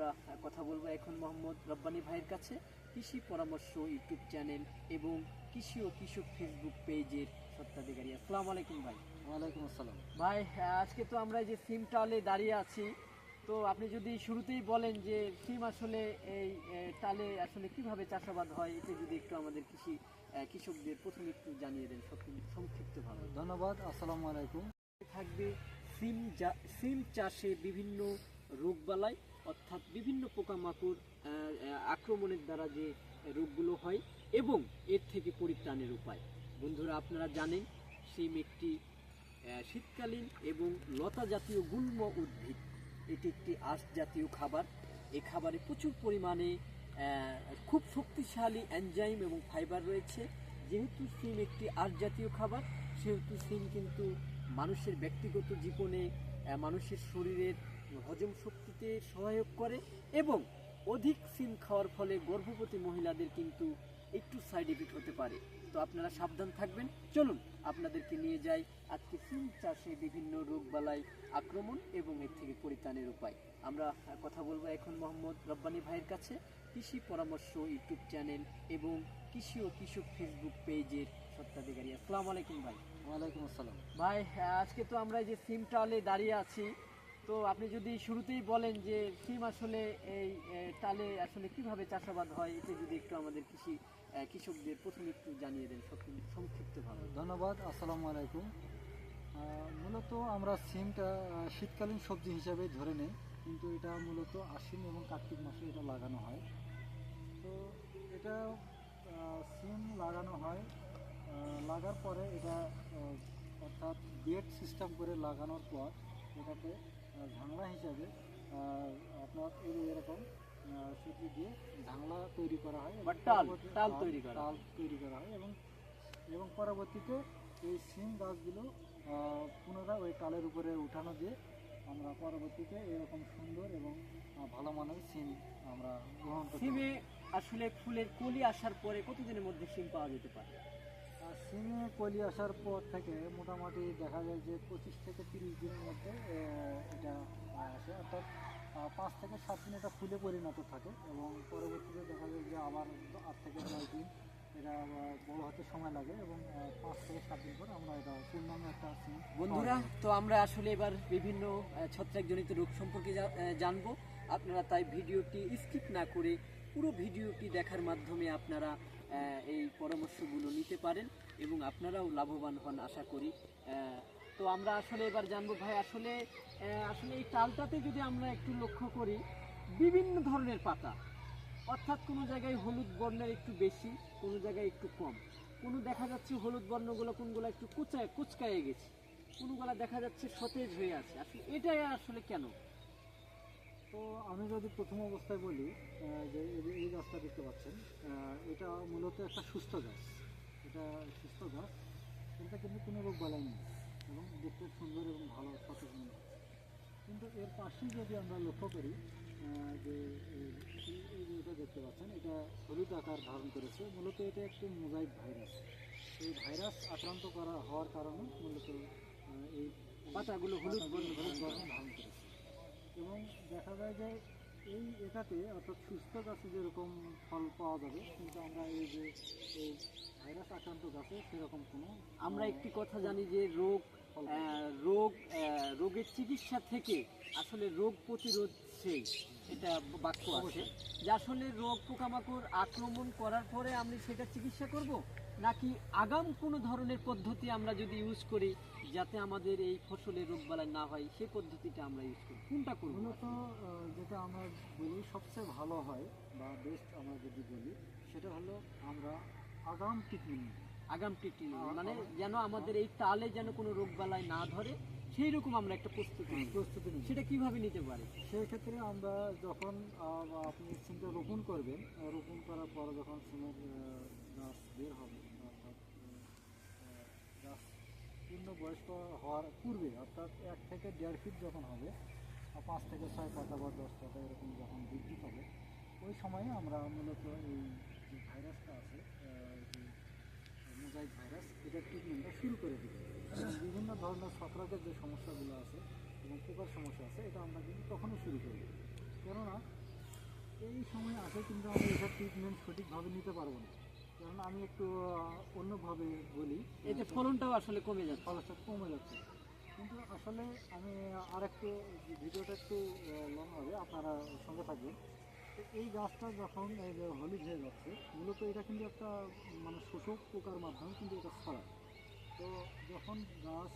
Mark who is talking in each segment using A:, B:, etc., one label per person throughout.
A: আমরা কথা বলব এখন মোহাম্মদ রব্বানী ভাইয়ের কাছে। কৃষি পরামর্শ ইউটিউব চ্যানেল এবং কৃষি ও কৃষক ফেসবুক পেজের সত্ত্বাধিকারী আসসালামু আলাইকুম ভাই।
B: ওয়ালাইকুম আসসালাম।
A: ভাই আজকে তো আমরা এই যে সিম টালে দাঁড়িয়ে আছি তো আপনি যদি শুরুতেই বলেন যে সিম আসলে এই টালে আসলে কীভাবে চাষাবাদ হয় এটা যদি একটু আমাদের কৃষি কৃষকদের প্রথমে একটু জানিয়ে দেন সংক্ষিপ্তভাবে।
B: ধন্যবাদ আসসালামু আলাইকুম।
A: থাকবে সিম সিম চাষে বিভিন্ন রোগবালাই অর্থাৎ বিভিন্ন পোকামাকড় আক্রমণের দ্বারা যে রোগগুলো হয় এবং এর থেকে পরিত্রাণের উপায়। বন্ধুরা, আপনারা জানেন, সিম একটি শীতকালীন এবং লতা জাতীয় গুল্ম উদ্ভিদ। এটি একটি আঁশ জাতীয় খাবার। এ খাবারে প্রচুর পরিমাণে খুব শক্তিশালী এনজাইম এবং ফাইবার রয়েছে। যেহেতু সিম একটি আঁশ জাতীয় খাবার, সেহেতু সিম কিন্তু মানুষের ব্যক্তিগত জীবনে মানুষের শরীরের হজম শক্তিতে সহায়ক করে এবং অধিক সিম খাওয়ার ফলে গর্ভবতী মহিলাদের কিন্তু একটু সাইড এফেক্ট হতে পারে। তো আপনারা সাবধান থাকবেন। চলুন আপনাদেরকে নিয়ে যাই আজকে সিম চাষে বিভিন্ন রোগবালাই আক্রমণ এবং এর থেকে পরিত্রাণের উপায়। আমরা কথা বলব এখন মোহাম্মদ রব্বানী ভাইয়ের কাছে। কৃষি পরামর্শ ইউটিউব চ্যানেল এবং কৃষি ও কৃষক ফেসবুক পেজের সত্ত্বাধিকারী আসসালামু আলাইকুম ভাই।
B: ওয়ালাইকুম আসসালাম।
A: ভাই আজকে তো আমরা এই যে সিম টালে দাঁড়িয়ে আছি তো আপনি যদি শুরুতেই বলেন যে সিম আসলে এই টালে আসলে কীভাবে চাষাবাদ হয় এটা যদি একটু আমাদের কৃষি কৃষকদের প্রথমে একটু জানিয়ে দেন সংক্ষিপ্তভাবে।
B: ধন্যবাদ, আসসালামু আলাইকুম। মূলত আমরা সিমটা শীতকালীন সবজি হিসাবে ধরে নেই, কিন্তু এটা মূলত আশ্বিন এবং কার্তিক মাসে এটা লাগানো হয়। তো এটা সিম লাগানো হয় লাগার পরে এটা অর্থাৎ বেড সিস্টেম করে লাগানোর পর এটাকে ঝাংলা হিসাবে আপনার এই এরকম সুতি দিয়ে ঝাংলা তৈরি করা হয়
A: টাল, টাল তৈরি করা
B: টাল তৈরি করা হয় এবং এবং পরবর্তীতে এই সিম গাছগুলো পুনরায় ওই টালের উপরে উঠানো দিয়ে আমরা পরবর্তীতে এরকম সুন্দর এবং ভালো মানের সিম আমরা গ্রহণ পারি।
A: সিমে আসলে ফুলের কলি আসার পরে কতদিনের মধ্যে সিম পাওয়া যেতে পারে
B: সিমে কলি আসার পর থেকে মোটামুটি দেখা যায় যে পঁচিশ থেকে তিরিশ দিনের মধ্যে এটা আসে। অর্থাৎ পাঁচ থেকে সাত দিন এটা ফুলে পরিণত থাকে এবং পরবর্তীতে দেখা যায় যে আবার আট থেকে নয় দিন এটা বড় হতে সময় লাগে এবং পাঁচ থেকে সাত দিন পর আমরা এটা পূর্ণাঙ্গ একটা
A: বন্ধুরা, তো আমরা আসলে এবার বিভিন্ন ছত্রাকজনিত রোগ সম্পর্কে জানব। আপনারা তাই ভিডিওটি স্কিপ না করে পুরো ভিডিওটি দেখার মাধ্যমে আপনারা এই পরামর্শগুলো নিতে পারেন এবং আপনারাও লাভবান হন, আশা করি। তো আমরা আসলে এবার জানব, ভাই, আসলে আসলে এই টালটাতে যদি আমরা একটু লক্ষ্য করি, বিভিন্ন ধরনের পাতা। অর্থাৎ কোনো জায়গায় হলুদ বর্ণের একটু বেশি, কোনো জায়গায় একটু কম। কোনো দেখা যাচ্ছে হলুদ বর্ণগুলো কোনগুলো একটু কুচায় কুচকায়ে গেছে। কোনগুলো দেখা যাচ্ছে সতেজ হয়ে আছে। আসলে এটাই আসলে কেন?
B: তো আমি যদি প্রথম অবস্থায় বলি যে এই গাছটা দেখতে পাচ্ছেন এটা মূলত একটা সুস্থ গাছ। এটা সুস্থ গাছ, এটা কিন্তু কোনো রোগ বালাই নেই এবং দেখতে সুন্দর এবং ভালো সতেজ মনে। কিন্তু এর পাশেই যদি আমরা লক্ষ্য করি যে এটা দেখতে পাচ্ছেন, এটা হলুদ আকার ধারণ করেছে। মূলত এটা একটি মোজাইক ভাইরাস। এই ভাইরাস আক্রান্ত করা হওয়ার কারণে মূলত এই
A: পাতাগুলো হলুদ
B: হলুদ ধারণ করেছে। এবং দেখা যায় যে এই এটাতে অর্থাৎ সুস্থ গাছে যেরকম ফল পাওয়া যাবে কিন্তু আমরা এই যে এই ভাইরাস আক্রান্ত গাছে সেরকম কোনো
A: আমরা একটি কথা জানি যে রোগ রোগ রোগের চিকিৎসা থেকে আসলে রোগ প্রতিরোধ সেই এটা বাক্য আছে। যে আসলে রোগ পোকামাকড় আক্রমণ করার পরে আমি সেটা চিকিৎসা করব? নাকি আগাম কোনো ধরনের পদ্ধতি আমরা যদি ইউজ করি? যাতে আমাদের এই ফসলের রোগবালাই না হয় সেই পদ্ধতিটা আমরা ইউজ করি। কোনটা করব
B: মূলত যেটা আমরা বলি সবচেয়ে ভালো হয় বা বেস্ট আমরা যদি বলি সেটা হলো আমরা আগাম ট্রিটমেন্ট
A: আগাম ট্রিটমেন্ট মানে যেন আমাদের এই তালে যেন কোনো রোগবালাই না ধরে সেই রকম আমরা একটা প্রস্তুতি।
B: প্রস্তুতি নিই।
A: সেটা কীভাবে নিতে পারি?
B: সেই ক্ষেত্রে আমরা যখন আপনি সিমটা রোপণ করবেন রোপণ করার পর যখন সিমের গাছ বের হবে পূর্ণ বয়স্ক হওয়ার পূর্বে, অর্থাৎ এক থেকে দেড় ফিট যখন হবে পাঁচ থেকে ছয় পাতা বা দশ পাতা এরকম যখন বৃদ্ধি পাবে, ওই সময়ে আমরা মূলত এই যে ভাইরাসটা আছে মোজাইক ভাইরাস, এটার ট্রিটমেন্টটা শুরু করে দিই। এবং বিভিন্ন ধরনের ছত্রাকের যে সমস্যাগুলো আছে এবং পোকার সমস্যা আছে, এটা আমরা কিন্তু তখনই শুরু করি। কেননা, এই সময় আসে কিন্তু আমরা এটার ট্রিটমেন্ট সঠিকভাবে নিতে পারব না। কারণ আমি একটু অন্যভাবে বলি।
A: এতে ফলনটাও আসলে কমে যাচ্ছে।
B: ফলসটা কমে যাচ্ছে। কিন্তু আসলে আমি আর একটু ভিডিওটা একটু লং হবে আপনারা সঙ্গে থাকবেন। তো এই গাছটা যখন হলুদ হয়ে যাচ্ছে মূলত এটা কিন্তু একটা মানে শোষক পোকার মাধ্যমে কিন্তু এটা ছড়ায়। তো যখন গাছ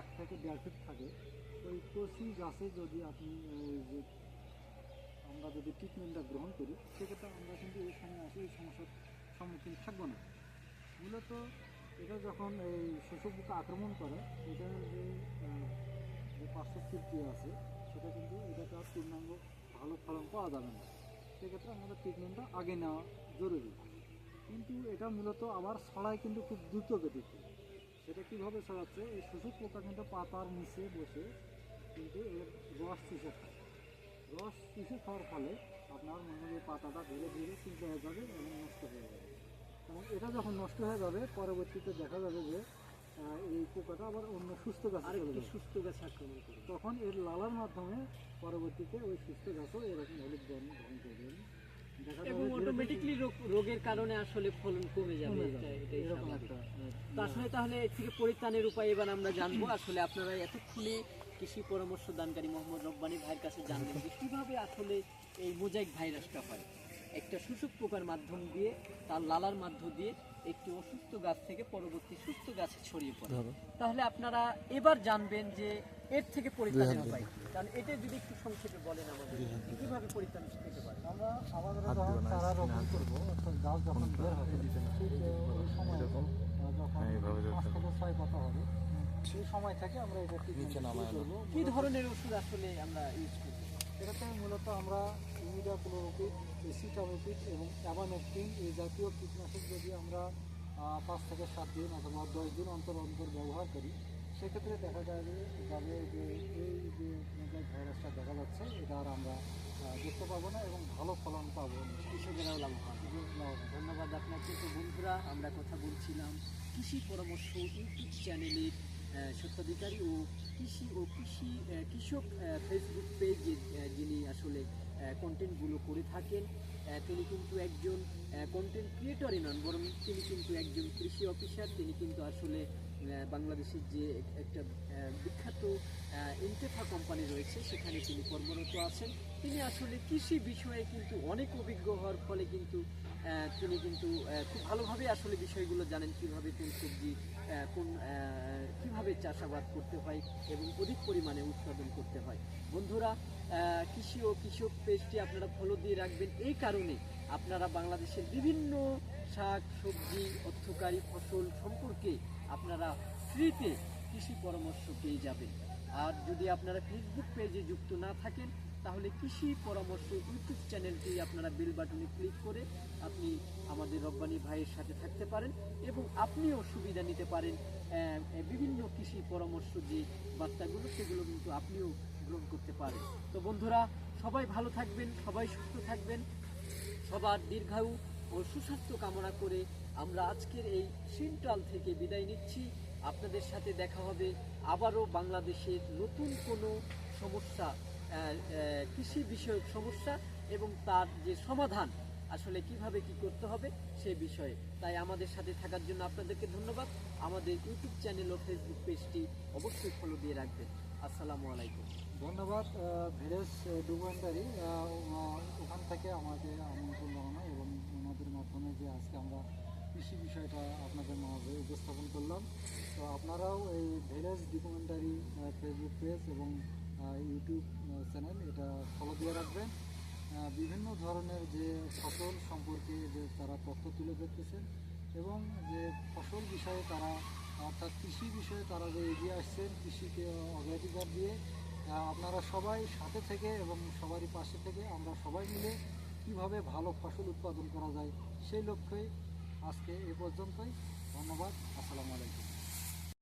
B: এক থেকে দেড় ফিট থাকে ওই কচি গাছে যদি আপনি যে আমরা যদি ট্রিটমেন্টটা গ্রহণ করি সেক্ষেত্রে আমরা কিন্তু এই সময় আসে এই সমস্যার সম্মুখীন থাকব না। মূলত এটা যখন এই শোষক পোকা আক্রমণ করে এটার যে যে আছে, সেটা কিন্তু এটাতে আর পূর্ণাঙ্গ ভালো ফলন পাওয়া যাবে না। সেক্ষেত্রে আমাদের ট্রিটমেন্টটা আগে নেওয়া জরুরি। কিন্তু এটা মূলত আবার ছড়ায় কিন্তু খুব দ্রুত গতিতে। সেটা কীভাবে ছড়াচ্ছে? এই শোষক পোকা কিন্তু পাতার নিচে বসে কিন্তু এর রস চুষে খায়। রস চুষে খাওয়ার ফলে আপনার মনে হয় পাতাটা ধীরে ধীরে চিন্তা হয়ে যাবে এবং নষ্ট হয়ে যাবে। এবং এটা যখন নষ্ট হয়ে যাবে পরবর্তীতে দেখা যাবে যে এই পোকাটা আবার অন্য সুস্থ গাছে
A: সুস্থ গাছে আক্রমণ করে
B: তখন এর লালার মাধ্যমে পরবর্তীতে ওই সুস্থ গাছও এরকম হলুদ বর্ণ ধারণ করবে দেখা
A: এবং অটোমেটিকলি রোগের কারণে আসলে ফলন কমে যাবে এটা-
B: এরকম
A: তো আসলে তাহলে এর থেকে পরিত্রাণের উপায় এবার আমরা জানব। আসলে আপনারা এতক্ষণে কৃষি পরামর্শ দানকারী মোহাম্মদ রব্বানি ভাইয়ের কাছে জানবেন যে কীভাবে আসলে এই মোজাইক ভাইরাসটা হয়। একটা শোষক পোকার মাধ্যম দিয়ে তার লালার মাধ্যম দিয়ে একটি অসুস্থ গাছ থেকে পরবর্তী সুস্থ গাছে ছড়িয়ে পড়ে। তাহলে আপনারা এবার জানবেন যে এর থেকে পরিত্রাণের উপায় কি। কারণ এটা যদি একটু সংক্ষেপে বলেন আমাদের কীভাবে পরিত্রাণ পেতে পারে?
B: আমরা আমাদের যখন চারা রোপণ করব অর্থাৎ গাছ যখন বের হবে ঠিক ওই সময় যখন পাঁচ থেকে ছয় পাতা হবে সেই সময় থেকে আমরা এটা
A: কি ধরনের ওষুধ আসলে আমরা ইউজ করব
B: এটাতে মূলত আমরা ইমিডাক্লোরোপিড এসিটামিপিড এবং অ্যাবানেক্টিন এই জাতীয় কীটনাশক যদি আমরা পাঁচ থেকে সাত দিন অথবা দশ দিন অন্তর অন্তর ব্যবহার করি সেক্ষেত্রে দেখা যাবে যাবে যে এই যে ভাইরাসটা দেখা যাচ্ছে এটা আর আমরা দেখতে পাবো না এবং ভালো ফলন পাবো না।
A: কৃষকেরাও লাভবান। ধন্যবাদ আপনাকে। তো বন্ধুরা আমরা কথা বলছিলাম কৃষি পরামর্শ ইউটিউব চ্যানেলের স্বত্বাধিকারী ও কৃষি ও কৃষি কৃষক ফেসবুক পেজে যিনি আসলে কন্টেন্টগুলো করে থাকেন তিনি কিন্তু একজন কন্টেন্ট ক্রিয়েটরই নন, বরং তিনি কিন্তু একজন কৃষি অফিসার তিনি কিন্তু আসলে বাংলাদেশের যে একটা বিখ্যাত ইন্টেফা কোম্পানি রয়েছে, সেখানে তিনি কর্মরত আছেন। তিনি আসলে কৃষি বিষয়ে কিন্তু অনেক অভিজ্ঞ হওয়ার ফলে কিন্তু তিনি কিন্তু খুব ভালোভাবে আসলে বিষয়গুলো জানেন কীভাবে কোন সবজি কোন কীভাবে চাষাবাদ করতে হয় এবং অধিক পরিমাণে উৎপাদন করতে হয়। বন্ধুরা কৃষি ও কৃষক পেজটি আপনারা ফলো দিয়ে রাখবেন। এই কারণে আপনারা বাংলাদেশের বিভিন্ন শাক, সবজি, অর্থকারী ফসল সম্পর্কে আপনারা ফ্রিতে কৃষি পরামর্শ পেয়ে যাবেন। আর যদি আপনারা ফেসবুক পেজে যুক্ত না থাকেন তাহলে কৃষি পরামর্শ ইউটিউব চ্যানেলটি আপনারা বেল বাটনে ক্লিক করে আপনি আমাদের রব্বানি ভাইয়ের সাথে থাকতে পারেন এবং আপনিও সুবিধা নিতে পারেন বিভিন্ন কৃষি পরামর্শ যে বার্তাগুলো, সেগুলো কিন্তু আপনিও গ্রহণ করতে পারেন। তো বন্ধুরা, সবাই ভালো থাকবেন, সবাই সুস্থ থাকবেন, সবার দীর্ঘায়ু ও সুস্বাস্থ্য কামনা করে আমরা আজকের এই সিন্টাল থেকে বিদায় নিচ্ছি। আপনাদের সাথে দেখা হবে আবারও বাংলাদেশের নতুন কোনো সমস্যা কৃষি বিষয়ক সমস্যা এবং তার যে সমাধান, আসলে কীভাবে কি করতে হবে সে বিষয়ে। তাই আমাদের সাথে থাকার জন্য আপনাদেরকে ধন্যবাদ। আমাদের ইউটিউব চ্যানেল ও ফেসবুক পেজটি অবশ্যই ফলো দিয়ে রাখবেন। আসসালামু আলাইকুম।
B: ধন্যবাদ ভিলেজ ডুবান্ডারি ওখান থেকে আমাদের আমন্ত্রণ জানানো এবং ওনাদের মাধ্যমে যে আজকে আমরা কৃষি বিষয়টা আপনাদের মাঝে উপস্থাপন করলাম। তো আপনারাও এই ভিলেজ ডকুমেন্টারি ফেসবুক পেজ এবং ইউটিউব চ্যানেল এটা ফলো দিয়ে রাখবেন। বিভিন্ন ধরনের যে ফসল সম্পর্কে যে তারা তথ্য তুলে ধরতেছেন এবং যে ফসল বিষয়ে তারা, অর্থাৎ কৃষি বিষয়ে তারা যে এগিয়ে আসছেন, কৃষিকে অগ্রাধিকার দিয়ে আপনারা সবাই সাথে থেকে এবং সবারই পাশে থেকে আমরা সবাই মিলে কীভাবে ভালো ফসল উৎপাদন করা যায় সেই লক্ষ্যে আজকে এ পর্যন্তই। ধন্যবাদ। আসসালামু আলাইকুম।